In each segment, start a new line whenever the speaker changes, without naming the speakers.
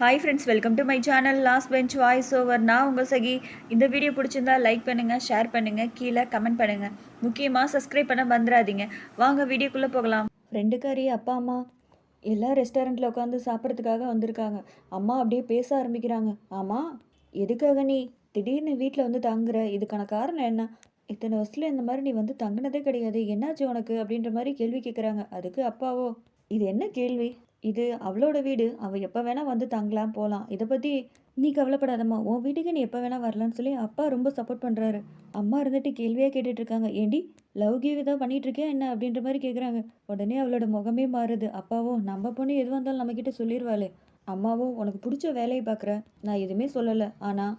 Hi friends welcome to my channel last bench voice over நான் உங்கள் சகி. இந்த video பிடிச்சிருந்தா லைக் பண்ணுங்கள் ஷேர் பண்ணுங்கள் கீழே கமெண்ட் பண்ணுங்கள் முக்கியமாக சப்ஸ்கிரைப் பண்ண வந்துடாதீங்க வாங்க வீடியோக்குள்ளே போகலாம். ஃப்ரெண்டுக்காரி அப்பா அம்மா எல்லாம் ரெஸ்டாரண்ட்டில் உட்காந்து சாப்பிட்றதுக்காக வந்திருக்காங்க. அம்மா அப்படியே பேச ஆரம்பிக்கிறாங்க. ஆமாம் எதுக்காக நீ திடீர்னு வீட்டில் வந்து தங்குற? இதுக்கான காரணம் என்ன? இத்தனை வருஷத்தில் இந்த மாதிரி நீ வந்து தங்கினதே கிடையாது. என்னாச்சு உனக்கு? அப்படின்ற மாதிரி கேள்வி கேட்குறாங்க அதுக்கு அப்பாவோ இது என்ன கேள்வி? இது அவளோட வீடு. அவள் எப்போ வேணால் வந்து தங்கலாம் போகலாம் இதை பற்றி நீ கவலைப்படாதம்மா. உன் வீட்டுக்கு நீ எப்போ வேணால் வரலான்னு சொல்லி அப்பா ரொம்ப சப்போர்ட் பண்ணுறாரு அம்மா இருந்துட்டு கேள்வியாக கேட்டுட்ருக்காங்க. ஏண்டி லவ் கிவ் ஏதாவது பண்ணிட்டு என்ன? அப்படின்ற மாதிரி கேட்குறாங்க உடனே அவளோட முகமே மாறுது. அப்பாவோ நம்ம பொண்ணு எது வந்தாலும் நம்மக்கிட்ட சொல்லிடுவாளே அம்மாவோ உனக்கு பிடிச்ச வேலையை பார்க்குற நான் எதுவுமே சொல்லலை. ஆனால்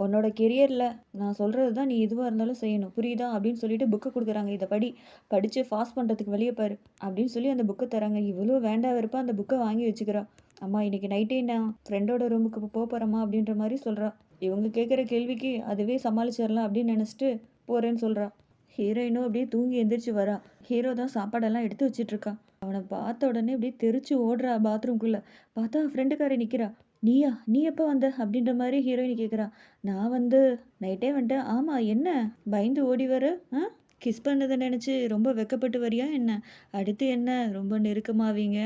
உன்னோட கெரியரில் நான் சொல்கிறது தான் நீ எதுவாக இருந்தாலும் செய்யணும். புரியுதா? அப்படின்னு சொல்லிட்டு புக்கை கொடுக்குறாங்க. இதை படி படித்து பாஸ் பண்ணுறதுக்கு வெளியே பாரு. அப்படின்னு சொல்லி அந்த புக்கை தராங்க. இவ்வளோ வேண்டாம் இருப்பா அந்த புக்கை வாங்கி வச்சுக்கிறா. அம்மா இன்றைக்கி நைட்டே நான் ஃப்ரெண்டோட ரூமுக்கு போக போகிறேம்மா அப்படின்ற மாதிரி சொல்கிறா இவங்க கேட்குற கேள்விக்கு அதுவே சமாளிச்சிடலாம் அப்படின்னு நினச்சிட்டு போகிறேன்னு சொல்கிறா ஹீரோயினும் அப்படியே தூங்கி எந்திரிச்சு வரா. ஹீரோ தான் சாப்பாடெல்லாம் எடுத்து வச்சிட்டு இருக்கான் அவனை பார்த்த உடனே அப்படியே தெரிச்சு ஓடுறா பாத்ரூம்குள்ளே பார்த்தா ஃப்ரெண்டுக்காரி நிற்கிறா நீயா நீ எப்போ வந்த? அப்படின்ற மாதிரி ஹீரோயின் கேட்குறா நான் வந்து நைட்டே வந்துட்டேன். ஆமாம் என்ன? பயந்து ஓடி வர ஆ? கிஸ் பண்ணதை நினச்சி ரொம்ப வெக்கப்பட்டு வரியா என்ன? அடுத்து என்ன? ரொம்ப நெருக்கமாவீங்க.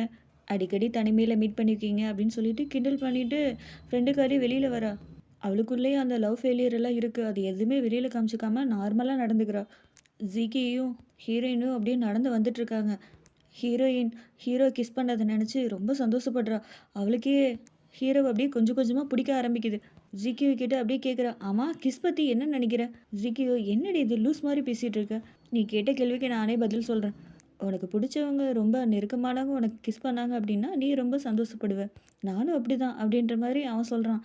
அடிக்கடி தனிமையில் மீட் பண்ணியிருக்கீங்க அப்படின்னு சொல்லிட்டு கிண்டல் பண்ணிவிட்டு ஃப்ரெண்டுக்காரி வெளியில் வரா. அவளுக்குள்ளேயே அந்த லவ் ஃபெயிலியர் எல்லாம் இருக்குது அது எதுவுமே வெளியில் காமிச்சிக்காம நார்மலாக நடந்துக்கிறா. ஜிகியும் ஹீரோயினும் அப்படியே நடந்து வந்துட்டுருக்காங்க. ஹீரோயின் ஹீரோ கிஸ் பண்ணதை நினச்சி ரொம்ப சந்தோஷப்படுறா. அவளுக்கே ஹீரோவை அப்படியே கொஞ்சம் கொஞ்சமாக பிடிக்க ஆரம்பிக்குது. ஜிக்கியோ கிட்ட அப்படியே கேட்குறா ஆமாம் கிஸ் பற்றி என்ன நினைக்கிற? ஜிக்கியோ என்னடி இது லூஸ் மாதிரி பேசிகிட்டு இருக்க? நீ கேட்ட கேள்விக்கு நானே பதில் சொல்கிறேன் உனக்கு பிடிச்சவங்க ரொம்ப நெருக்கமானவங்க உனக்கு கிஸ் பண்ணாங்க அப்படின்னா நீ ரொம்ப சந்தோஷப்படுவ. நானும் அப்படி தான் அப்படின்ற மாதிரி அவன் சொல்கிறான்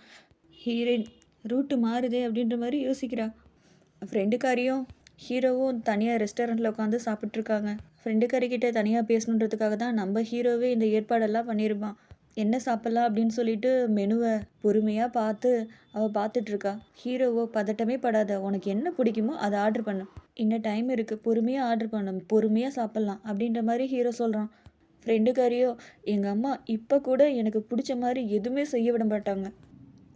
ஹீரோயின் ரூட்டு மாறுதே அப்படின்ற மாதிரி யோசிக்கிறா. ஃப்ரெண்டுக்காரியும் ஹீரோவும் தனியாக ரெஸ்டாரண்ட்டில் உட்காந்து சாப்பிட்ருக்காங்க ஃப்ரெண்டுக்காரிக்கிட்ட தனியாக பேசணுன்றதுக்காக தான் நம்ம ஹீரோவே இந்த ஏற்பாடெல்லாம் பண்ணியிருப்பான் என்ன சாப்பிட்லாம் அப்படின்னு சொல்லிட்டு மெனுவை பொறுமையாக பார்த்து அவள் பார்த்துட்ருக்கா. ஹீரோவோ பதட்டமே படாத உனக்கு என்ன பிடிக்குமோ அதை ஆர்டர் பண்ணு. இன்னும் டைம் இருக்குது பொறுமையாக ஆர்டர் பண்ணு. பொறுமையாக சாப்பிட்லாம். அப்படின்ற மாதிரி ஹீரோ சொல்கிறான் ஃப்ரெண்டுக்காரியோ எங்கள் அம்மா இப்போ கூட எனக்கு பிடிச்ச மாதிரி எதுவுமே செய்ய விட மாட்டாங்க.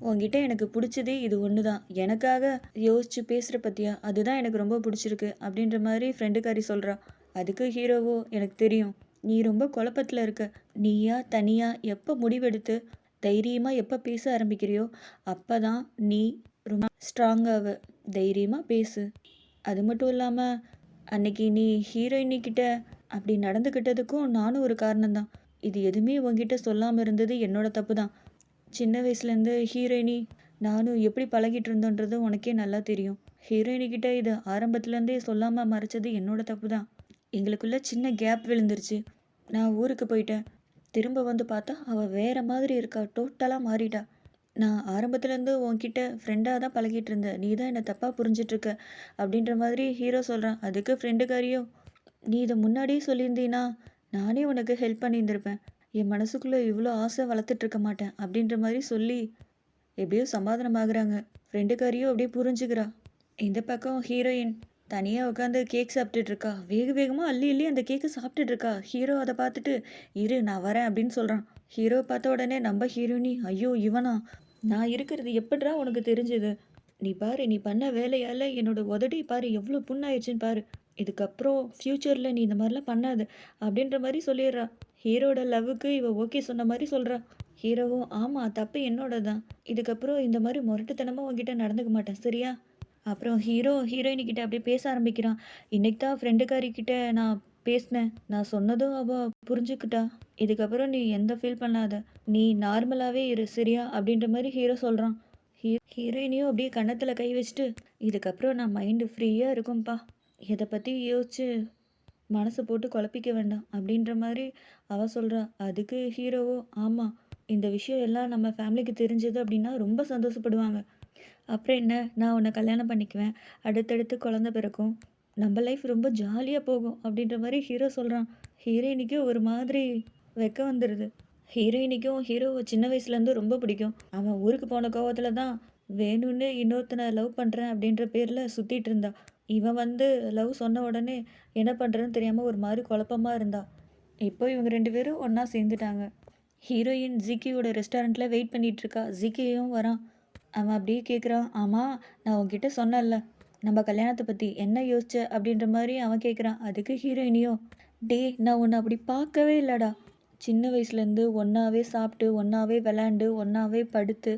உங்ககிட்ட எனக்கு பிடிச்சதே இது ஒன்று தான் எனக்காக யோசிச்சு பேசுகிற பற்றியா அதுதான் எனக்கு ரொம்ப பிடிச்சிருக்கு. அப்படின்ற மாதிரி ஃப்ரெண்டுக்காரி சொல்கிறா அதுக்கு ஹீரோவோ எனக்கு தெரியும். நீ ரொம்ப குழப்பத்தில் இருக்க. நீயா தனியா எப்போ முடிவெடுத்து தைரியமாக எப்போ பேச ஆரம்பிக்கிறியோ அப்போ தான் நீ ரொம்ப ஸ்ட்ராங்காக தைரியமாக பேசு. அது மட்டும் இல்லாமல் அன்னைக்கு நீ ஹீரோயினிக்கிட்ட அப்படி நடந்துக்கிட்டதுக்கும் நானும் ஒரு காரணம்தான். இது எதுவுமே உங்ககிட்ட சொல்லாமல் இருந்தது என்னோட தப்பு தான் சின்ன வயசுலேருந்து ஹீரோயினி நானும் எப்படி பழகிட்டு இருந்தோன்றது உனக்கே நல்லா தெரியும். ஹீரோயினிக்கிட்ட இது ஆரம்பத்துலேருந்தே சொல்லாமல் மறைச்சது என்னோட தப்பு தான் எங்களுக்குள்ளே சின்ன கேப் விழுந்துருச்சு. நான் ஊருக்கு போயிட்டேன். திரும்ப வந்து பார்த்தா அவள் வேறு மாதிரி இருக்கா டோட்டலாக மாறிட்டா. நான் ஆரம்பத்துலேருந்து உன்கிட்ட ஃப்ரெண்டாக தான் பழகிட்டு இருந்தேன். நீ தான் என்னை தப்பாக புரிஞ்சிட்ருக்க அப்படின்ற மாதிரி ஹீரோ சொல்கிறான் அதுக்கு ஃப்ரெண்டுக்காரியும் நீ இதை முன்னாடியே சொல்லியிருந்தீன்னா நானே உனக்கு ஹெல்ப் பண்ணியிருந்திருப்பேன். என் மனசுக்குள்ளே இவ்வளோ ஆசை வளர்த்துட்ருக்க மாட்டேன் அப்படின்ற மாதிரி சொல்லி எப்படியோ சமாதானமாகறாங்க. ஃப்ரெண்டுக்காரியும் அப்படியே புரிஞ்சுக்கிறா. இந்த பக்கம் ஹீரோயின் தனியாக உட்காந்து கேக் சாப்பிட்டுட்டு இருக்கா வேக வேகமாக அள்ளி அள்ளி அந்த கேக்கை சாப்பிட்டுட்டு இருக்கா ஹீரோ அதை பார்த்துட்டு இரு நான் வரேன் அப்படின்னு சொல்கிறான் ஹீரோ பார்த்த உடனே நம்ம ஹீரோனி ஐயோ இவனா? நான் இருக்கிறது எப்படிடா உனக்கு தெரிஞ்சது? நீ பாரு நீ பண்ண வேலையால் என்னோட உதடி பாரு எவ்வளோ புண்ணாயிடுச்சுன்னு பாரு. இதுக்கப்புறம் ஃப்யூச்சரில் நீ இந்த மாதிரிலாம் பண்ணாது அப்படின்ற மாதிரி சொல்லிடுறா. ஹீரோட லவ்வுக்கு இவ ஓகே சொன்ன மாதிரி சொல்கிறா ஹீரோவும் ஆமாம் தப்பு என்னோட தான் இதுக்கப்புறம் இந்த மாதிரி முரட்டுத்தனமாக உங்ககிட்ட நடந்துக்க மாட்டேன். சரியா? அப்புறம் ஹீரோ ஹீரோயினிக்கிட்ட அப்படியே பேச ஆரம்பிக்கிறான். இன்னைக்கு தான் ஃப்ரெண்டுக்காரிக்கிட்ட நான் பேசினேன். நான் சொன்னதும் அவள் புரிஞ்சுக்கிட்டா. இதுக்கப்புறம் நீ எந்த ஃபீல் பண்ணாத. நீ நார்மலாகவே இரு சரியா? அப்படின்ற மாதிரி ஹீரோ சொல்கிறான் ஹீ ஹீரோயினியும் அப்படியே கன்னத்தில் கை வச்சுட்டு இதுக்கப்புறம் நான் மைண்டு ஃப்ரீயாக இருக்கும்ப்பா இதை பற்றி யோசிச்சு மனசை போட்டு குழப்பிக்க வேண்டாம். அப்படின்ற மாதிரி அவ சொல்கிறா அதுக்கு ஹீரோவோ ஆமாம் இந்த விஷயம் எல்லாம் நம்ம ஃபேமிலிக்கு தெரிஞ்சது அப்படின்னா ரொம்ப சந்தோஷப்படுவாங்க. அப்புறம் என்ன? நான் உன்னை கல்யாணம் பண்ணிக்குவேன். அடுத்தடுத்து குழந்த பிறக்கும். நம்ம லைஃப் ரொம்ப ஜாலியாக போகும் அப்படின்ற மாதிரி ஹீரோ சொல்கிறான் ஹீரோயினிக்கு ஒரு மாதிரி வெக்க வந்துடுது ஹீரோயினிக்கும் ஹீரோவை சின்ன வயசுலேருந்து ரொம்ப பிடிக்கும். அவன் ஊருக்கு போன கோவத்தில் தான் வேணும்னு இன்னொருத்தனை லவ் பண்ணுறேன் அப்படின்ற பேரில் சுற்றிட்டு இருந்தா. இவன் வந்து லவ் சொன்ன உடனே என்ன பண்ணுறேன்னு தெரியாமல் ஒரு மாதிரி குழப்பமா இருந்தா. இப்போ இவங்க ரெண்டு பேரும் ஒன்றா சேர்ந்துட்டாங்க. ஹீரோயின் ஜிக்கியோட ரெஸ்டாரண்ட்டில் வெயிட் பண்ணிகிட்ருக்கா ஜிக்கியும் வரான். அவன் அப்படியே கேட்குறான் ஆமாம் நான் உன்கிட்ட சொன்னேன்ல நம்ம கல்யாணத்தை பற்றி என்ன யோசிச்ச? அப்படின்ற மாதிரி அவன் கேட்குறான் அதுக்கு ஹீரோயினியோ? டே நான் உன்னை அப்படி பார்க்கவே இல்லைடா. சின்ன வயசுலேருந்து ஒன்றாவே சாப்பிட்டு ஒன்றாவே விளாண்டு ஒன்றாவே படுத்து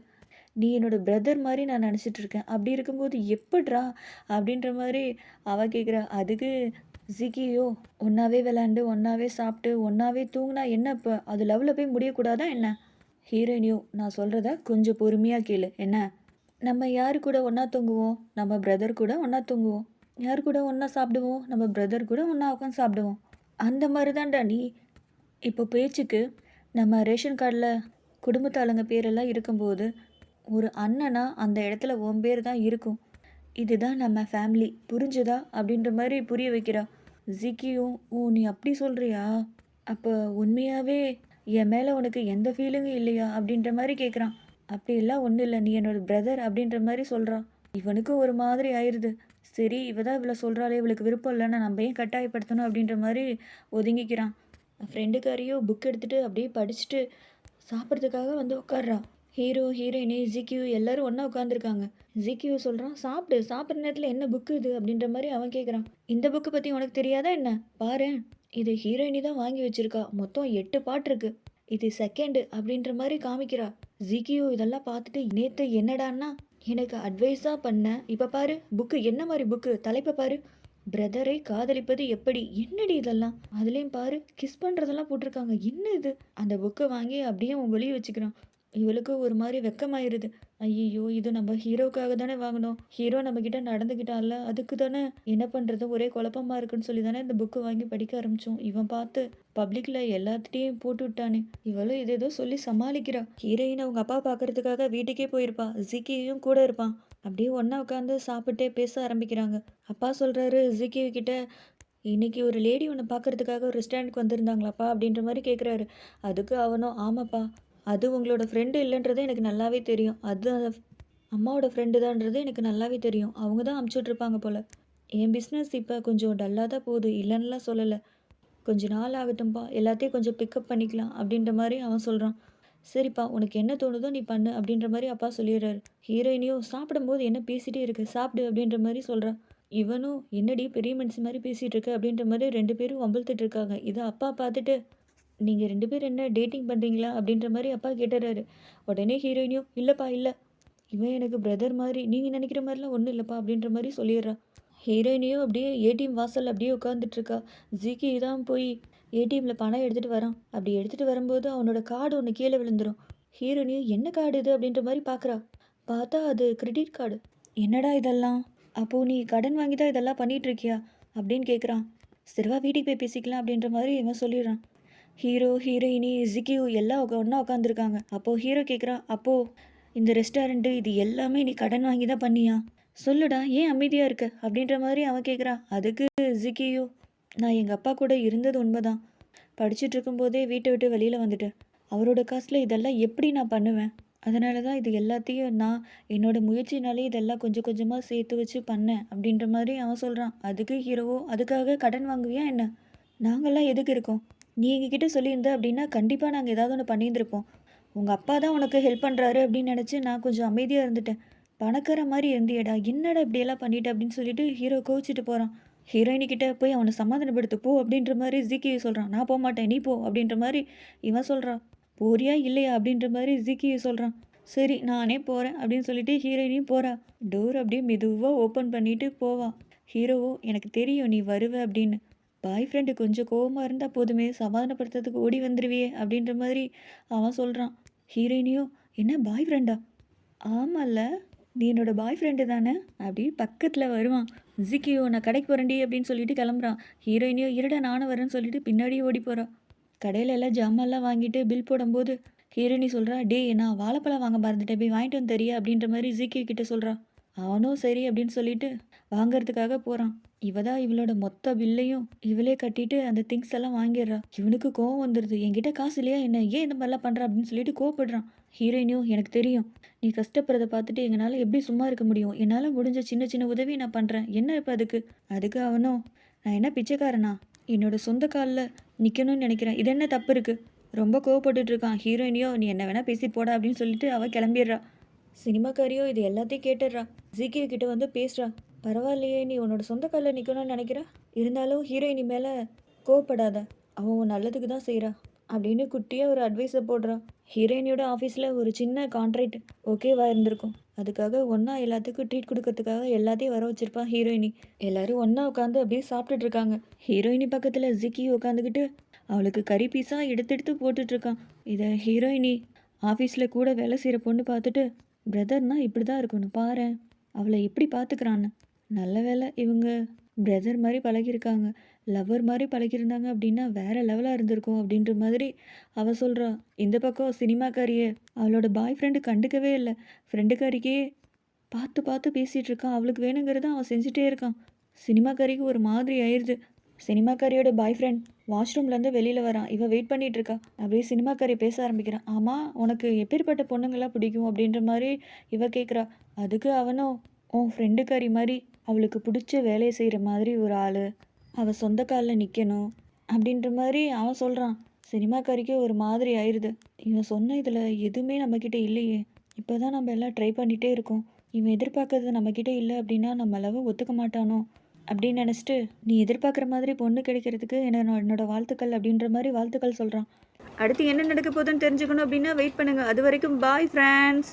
நீ என்னோட பிரதர் மாதிரி நான் நினச்சிட்டு இருக்கேன். அப்படி இருக்கும்போது எப்படிரா அப்படின்ற மாதிரி அவள் கேட்குறா அதுக்கு ஜிக்கியோ ஒன்றாவே விளாண்டு ஒன்றாவே சாப்பிட்டு ஒன்றாவே தூங்கினா என்ன இப்போ? அது லவ்வில் போய் முடியக்கூடாதா என்ன? ஹீரோயினியோ நான் சொல்கிறத கொஞ்சம் பொறுமையாக கேளு. என்ன? நம்ம யார் கூட ஒன்றா தூங்குவோம்? நம்ம பிரதர் கூட ஒன்றா தூங்குவோம். யார் கூட ஒன்றா சாப்பிடுவோம்? நம்ம பிரதர் கூட ஒன்றா உட்காந்து சாப்பிடுவோம். அந்த மாதிரி தான்டா நீ. இப்போ பேச்சுக்கு நம்ம ரேஷன் கார்டில் குடும்பத்தாளுங்க பேரெல்லாம் இருக்கும்போது ஒரு அண்ணனா அந்த இடத்துல உன் பேர் தான் இருக்கும். இதுதான் நம்ம ஃபேமிலி புரிஞ்சுதா? அப்படின்ற மாதிரி புரிய வைக்கிறா. ஜிக்கியும் ஓ நீ அப்படி சொல்கிறியா அப்போ உண்மையாகவே என் மேலே உனக்கு எந்த ஃபீலிங்கும் இல்லையா? அப்படின்ற மாதிரி கேட்குறான் அப்படியெல்லாம் ஒன்றும் இல்லை. நீ என்னோட பிரதர் அப்படின்ற மாதிரி சொல்கிறான் இவனுக்கும் ஒரு மாதிரி ஆயிடுது சரி இவ தான் இவ்வளோ சொல்கிறாளே இவளுக்கு விருப்பம் இல்லைன்னா நம்ம ஏன் கட்டாயப்படுத்தணும் அப்படின்ற மாதிரி ஒதுங்கிக்கிறான். ஃப்ரெண்டுக்காரியோ புக் எடுத்துகிட்டு அப்படியே படிச்சுட்டு சாப்பிட்றதுக்காக வந்து உட்கார்றா. ஹீரோ ஹீரோயினி ஜிக்யூ எல்லாரும் ஒன்றா உட்காந்துருக்காங்க ஜிக்யூ சொல்கிறான் சாப்பிடு. சாப்பிட்ற நேரத்தில் என்ன புக்கு இது? அப்படின்ற மாதிரி அவன் கேட்குறான் இந்த புக்கு பற்றி உனக்கு தெரியாதா என்ன? பாரு. இது ஹீரோயினி தான் வாங்கி வச்சிருக்கா. மொத்தம் எட்டு பாட்டு இருக்கு. இது செகண்டு அப்படின்ற மாதிரி காமிக்கிறா. ஜிகியோ இதெல்லாம் பார்த்துட்டு நேற்று என்னடான்னா எனக்கு அட்வைஸாக பண்ண இப்போ பாரு புக்கு என்ன மாதிரி புக்கு தலைப்பை பாரு. பிரதரை காதலிப்பது எப்படி? என்னடி இதெல்லாம்? அதுலேயும் பாரு கிஸ் பண்ணுறதெல்லாம் போட்டிருக்காங்க. என்ன இது? அந்த புக்கை வாங்கி அப்படியே உன் வெளியே வச்சுக்கிறான். இவளுக்கு ஒரு மாதிரி வெக்கமாயிருது. ஐயோ இது நம்ம ஹீரோக்காக தானே வாங்கினோம் ஹீரோ நம்மக்கிட்ட நடந்துக்கிட்டான்ல அதுக்கு தானே என்ன பண்ணுறது ஒரே குழப்பமா இருக்குன்னு சொல்லி தானே இந்த புக்கு வாங்கி படிக்க ஆரம்பித்தோம் இவன் பார்த்து பப்ளிக்கில் எல்லாத்துட்டையும் போட்டு விட்டானே. இவளும் இது ஏதோ சொல்லி சமாளிக்கிறா. ஹீரோயின் அவங்க அப்பா பார்க்கறதுக்காக வீட்டுக்கே போயிருப்பா. ஜிக்கியும் கூட இருப்பான். அப்படியே ஒன்றா உட்காந்து சாப்பிட்டே பேச ஆரம்பிக்கிறாங்க. அப்பா சொல்கிறாரு ஜிக்கி கிட்ட இன்னைக்கு ஒரு லேடி ஒன்று பார்க்கறதுக்காக ஒரு ரெஸ்டாரண்ட்க்கு வந்திருந்தாங்களாப்பா? அப்படின்ற மாதிரி கேட்குறாரு அதுக்கு அவனும் ஆமாப்பா. அது உங்களோட ஃப்ரெண்டு இல்லைன்றது எனக்கு நல்லாவே தெரியும். அது அம்மாவோட ஃப்ரெண்டு தான்றது எனக்கு நல்லாவே தெரியும். அவங்க தான் அமுச்சுட்ருப்பாங்க போல். என் பிஸ்னஸ் இப்போ கொஞ்சம் டல்லாக தான் போகுது. இல்லைன்னுலாம் சொல்லலை. கொஞ்சம் நாள் ஆகட்டும்ப்பா எல்லாத்தையும் கொஞ்சம் பிக்கப் பண்ணிக்கலாம் அப்படின்ற மாதிரி அவன் சொல்கிறான் சரிப்பா உனக்கு என்ன தோணுதோ நீ பண்ணு அப்படின்ற மாதிரி அப்பா சொல்லிடுறாரு. ஹீரோயினியும் சாப்பிடும்போது என்ன பேசிகிட்டே இருக்கு? சாப்பிடு அப்படின்ற மாதிரி சொல்கிறான் இவனும் என்னடி பெரிய மனுஷன் மாதிரி பேசிகிட்டு இருக்கு அப்படின்ற மாதிரி ரெண்டு பேரும் வம்பிழுத்துட்டு இருக்காங்க. இதை அப்பா பார்த்துட்டு நீங்கள் ரெண்டு பேரும் என்ன டேட்டிங் பண்ணுறீங்களா அப்படின்ற மாதிரி அப்பா கேட்டுறாரு. உடனே ஹீரோயினியும் இல்லைப்பா இல்லை. இவன் எனக்கு பிரதர் மாதிரி. நீங்கள் நினைக்கிற மாதிரிலாம் ஒன்றும் இல்லைப்பா அப்படின்ற மாதிரி சொல்லிடுறான் ஹீரோயினியும் அப்படியே ஏடிஎம் வாசல் அப்படியே உட்காந்துட்ருக்கா ஜிக்கி தான் போய் ஏடிஎம்மில் பணம் எடுத்துகிட்டு வரான். அப்படி எடுத்துகிட்டு வரும்போது அவனோட கார்டு ஒன்று கீழே விழுந்துடும் ஹீரோயினியும் என்ன கார்டு இது? அப்படின்ற மாதிரி பார்க்குறா பார்த்தா அது கிரெடிட் கார்டு என்னடா இதெல்லாம்? அப்போது நீ கடன் வாங்கி தான் இதெல்லாம் பண்ணிகிட்ருக்கியா அப்படின்னு கேட்குறான் சரிவா வீட்டுக்கு போய் பேசிக்கலாம் அப்படின்ற மாதிரி இவன் சொல்லிடுறான். ஹீரோ ஹீரோயினி ஜிக்கியூ எல்லாம் ஒன்றா உட்காந்துருக்காங்க அப்போது ஹீரோ கேட்குறான் அப்போது இந்த ரெஸ்டாரண்ட்டு இது எல்லாமே நீ கடன் வாங்கி தான் பண்ணியா? சொல்லுடா ஏன் அமைதியாக இருக்க? அப்படின்ற மாதிரி அவன் கேட்குறான் அதுக்கு ஜிக்கியோ நான் எங்கள் அப்பா கூட இருந்தது உண்மைதான். படிச்சுட்டு இருக்கும்போதே வீட்டை விட்டு வெளியில் வந்துட்டேன். அவரோட காசில் இதெல்லாம் எப்படி நான் பண்ணுவேன்? அதனால தான் இது எல்லாத்தையும் நான் என்னோட முயற்சினாலே இதெல்லாம் கொஞ்சம் கொஞ்சமாக சேர்த்து வச்சு பண்ணேன் அப்படின்ற மாதிரி அவன் சொல்கிறான் அதுக்கு ஹீரோவோ அதுக்காக கடன் வாங்குவியா என்ன? நாங்கள்லாம் எதுக்கு இருக்கோம்? நீ எங்ககிட்ட சொல்லியிருந்த அப்படின்னா கண்டிப்பாக நாங்கள் ஏதாவது ஒன்று பண்ணியிருந்திருப்போம். உங்கள் அப்பா தான் உனக்கு ஹெல்ப் பண்ணுறாரு அப்படின்னு நினச்சி நான் கொஞ்சம் அமைதியாக இருந்துட்டேன். பணக்கார மாதிரி இருந்தியடா என்னடா இப்படியெல்லாம் பண்ணிட்ட அப்படின்னு சொல்லிட்டு ஹீரோ கோவிச்சிட்டு போகிறான் ஹீரோயினிக்கிட்ட போய் அவனை சமாதானப்படுத்து போ அப்படின்ற மாதிரி ஜிக்கி சொல்கிறான் நான் போக மாட்டேன் நீ போ அப்படின்ற மாதிரி இவன் சொல்கிறான் போறியா இல்லையா அப்படின்ற மாதிரி ஜிக்கி சொல்கிறான் சரி நானே போகிறேன் அப்படின்னு சொல்லிட்டு ஹீரோயினியும் போகிறா டோர் அப்படியே மெதுவாக ஓப்பன் பண்ணிட்டு போவா. ஹீரோவோ எனக்கு தெரியும் நீ வருவ அப்படின்னு. பாய் ஃப்ரெண்டு கொஞ்சம் கோவமாக இருந்தால் போதுமே சமாதானப்படுத்துறதுக்கு ஓடி வந்துடுவியே அப்படின்ற மாதிரி அவன் சொல்கிறான் ஹீரோயினியோ என்ன பாய் ஃப்ரெண்டா? ஆமாம்ல நீ என்னோட பாய் ஃப்ரெண்டு தானே? அப்படி பக்கத்தில் வருவான். ஜிக்கியோ நான் கடைக்கு போகிறேன்டி அப்படின்னு சொல்லிட்டு கிளம்புறான். ஹீரோயினியோ இருடா நானும் வரேன்னு சொல்லிட்டு பின்னாடியே ஓடி போகிறான் கடையில் எல்லாம் ஜாமான்லாம் வாங்கிட்டு பில் போடும்போது ஹீரோயினி சொல்கிறா டேய் நான் வாழைப்பழம் வாங்க மறந்துட்டேன் போய் வாங்கிட்டு வந்து தெரியா? அப்படின்ற மாதிரி ஜிக்கியோ கிட்ட சொல்கிறான் அவனும் சரி அப்படின்னு சொல்லிட்டு வாங்கிறதுக்காக போகிறான் இவ தான் இவளோட மொத்த பில்லையும் இவளே கட்டிட்டு அந்த திங்ஸ் எல்லாம் வாங்கிடுறா. இவனுக்கு கோவம் வந்துடுது என்கிட்ட காசு இல்லையா என்ன? ஏன் இந்த மாதிரிலாம் பண்ணுறா அப்படின்னு சொல்லிட்டு கோவப்படுறான். ஹீரோயினியும் எனக்கு தெரியும். நீ கஷ்டப்படுறத பார்த்துட்டு எங்களால் எப்படி சும்மா இருக்க முடியும்? என்னால் முடிஞ்ச சின்ன சின்ன உதவி நான் பண்ணுறேன் என்ன இப்போ அதுக்கு? அதுக்கு அவனும் நான் என்ன பிச்சைக்காரனா? என்னோட சொந்த காலில் நிற்கணும்னு நினைக்கிறேன். இது என்ன தப்பு இருக்குது ரொம்ப கோவப்பட்டுட்டு இருக்கான். ஹீரோயினியோ நீ என்ன வேணால் பேசி போடா அப்படின்னு சொல்லிட்டு அவள் கிளம்பிடுறா. சினிமாக்காரியோ இது எல்லாத்தையும் கேட்டுடுறா. ஜிகே கிட்ட வந்து பேசுறா. பரவாயில்லையே நீ உன்னோட சொந்த காலில் நிற்கணும்னு நினைக்கிற? இருந்தாலும் ஹீரோயினி மேலே கோவப்படாத. அவன் உன் நல்லதுக்கு தான் செய்கிறா அப்படின்னு குட்டியாக ஒரு அட்வைஸை போடுறான் ஹீரோயினியோட ஆஃபீஸில் ஒரு சின்ன கான்ட்ராக்ட் ஓகேவா இருந்திருக்கும். அதுக்காக ஒன்றா எல்லாத்துக்கும் ட்ரீட் கொடுக்கறதுக்காக எல்லாத்தையும் வர வச்சுருப்பான் ஹீரோயினி எல்லாரும் ஒன்றா உட்காந்து அப்படியே சாப்பிட்டுட்டு இருக்காங்க. ஹீரோயினி பக்கத்தில் ஜிக்கி உட்காந்துக்கிட்டு அவளுக்கு கறி பீஸாக எடுத்து எடுத்து போட்டுட்ருக்கான். இதை ஹீரோயினி ஆஃபீஸில் கூட வேலை செய்கிற பொண்ணு பார்த்துட்டு பிரதர்னா இப்படி தான் இருக்கணும் பாரேன். அவளை எப்படி பார்த்துக்கிறான்னு நல்ல வேலை இவங்க பிரதர் மாதிரி பழகியிருக்காங்க. லவ்வர் மாதிரி பழகியிருந்தாங்க அப்படின்னா வேற லெவலாக இருந்திருக்கும் அப்படின்ற மாதிரி அவள் சொல்கிறான் இந்த பக்கம் சினிமாக்காரியே அவளோட பாய் ஃப்ரெண்டு கண்டுக்கவே இல்லை. ஃப்ரெண்டுக்காரிக்கே பார்த்து பார்த்து பேசிகிட்டு இருக்கான். அவளுக்கு வேணுங்கிறத அவன் செஞ்சுட்டே இருக்கான். சினிமாக்காரிக்கு ஒரு மாதிரி ஆயிடுது சினிமாக்காரியோட பாய் ஃப்ரெண்ட் வாஷ்ரூம்லேருந்து வெளியில் வரான். இவன் வெயிட் பண்ணிகிட்டு இருக்கா. அப்படியே சினிமாக்காரி பேச ஆரம்பிக்கிறான் ஆமாம் உனக்கு எப்பேற்பட்ட பொண்ணுங்களாம் பிடிக்கும் அப்படின்ற மாதிரி இவ கேட்குறா அதுக்கு அவனும் உன் ஃப்ரெண்டுக்காரி மாதிரி அவளுக்கு பிடிச்ச வேலையை செய்கிற மாதிரி ஒரு ஆள். அவள் சொந்த காலில் நிற்கணும் அப்படின்ற மாதிரி அவன் சொல்கிறான் சினிமாக்காரிக்கே ஒரு மாதிரி ஆயிடுது இவன் சொன்ன இதில் எதுவுமே நம்மக்கிட்ட இல்லையே. இப்போ தான் நம்ம எல்லாம் ட்ரை பண்ணிகிட்டே இருக்கோம். இவன் எதிர்பார்க்கறது நம்மக்கிட்ட இல்லை அப்படின்னா நம்ம லவ் ஒத்துக்க மாட்டானோ? அப்படின்னு நினச்சிட்டு நீ எதிர்பார்க்குற மாதிரி பொண்ணு கிடைக்கிறதுக்கு என்ன என்னோட வாழ்த்துக்கள் அப்படின்ற மாதிரி வாழ்த்துக்கள் சொல்கிறான் அடுத்து என்ன நடக்க போகுதுன்னு தெரிஞ்சுக்கணும் அப்படின்னா வெயிட் பண்ணுங்கள் அது வரைக்கும் பாய் ஃப்ரெண்ட்ஸ்